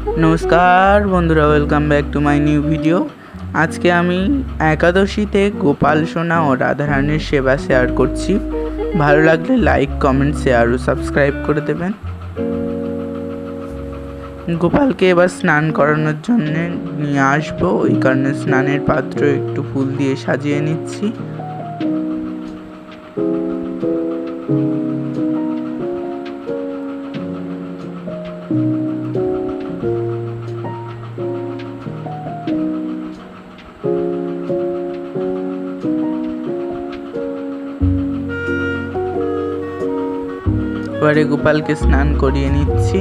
নমস্কার বন্ধুরা welcome back to my new video আজকে আমি একাদশীতে গোপাল সোনা ও রাধারানীর সেবা শেয়ার করছি। ভালো লাগলে লাইক কমেন্ট শেয়ার ও সাবস্ক্রাইব করে দেবেন। গোপালকে এবার স্নান করানোর জন্য নিয়ে আসব। ওই কারণে স্নানের পাত্র একটু ফুল দিয়ে সাজিয়ে নিচ্ছি। এবারে গোপালকে স্নান করিয়ে নিচ্ছি।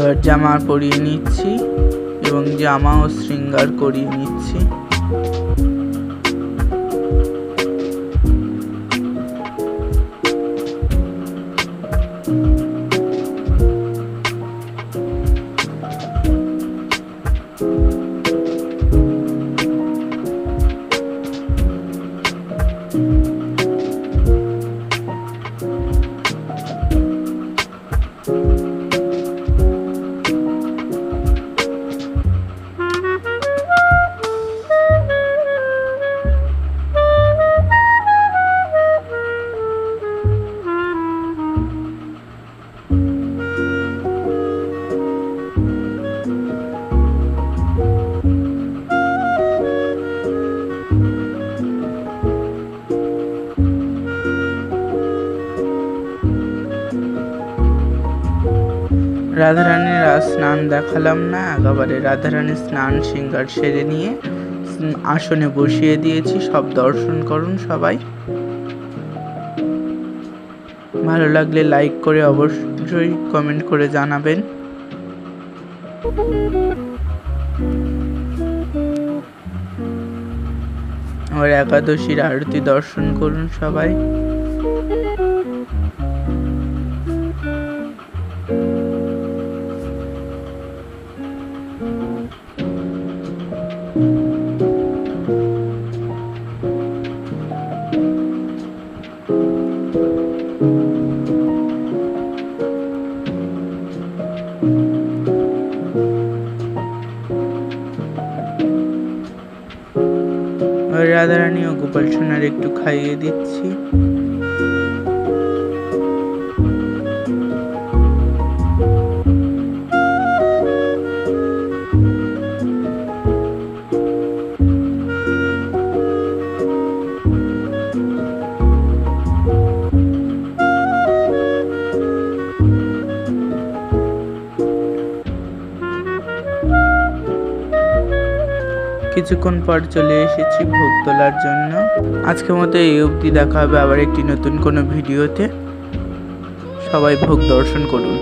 এবার জামা পরিয়ে নিচ্ছি এবং জামা ও শৃঙ্গার করিয়ে নিচ্ছি। রাধারানীর আর স্নান দেখালাম না। একেবারে রাধারানীর স্নান শৃঙ্গার সেরে নিয়ে আসনে বসিয়ে দিয়েছি। সব দর্শন করুন সবাই। ভালো লাগলে লাইক করে অবশ্যই কমেন্ট করে জানাবেন। আর একাদশীর আরতি দর্শন করুন সবাই। রাধারানী ও গোপাল সোনার একটু খাইয়ে দিচ্ছি। কিছুক্ষণ পর চলে এসেছি ভোগ তোলার জন্য। আজকের মতো এই অবধি দেখা হবে আবার একটি নতুন কোনো ভিডিওতে। সবাই ভোগ দর্শন করুন।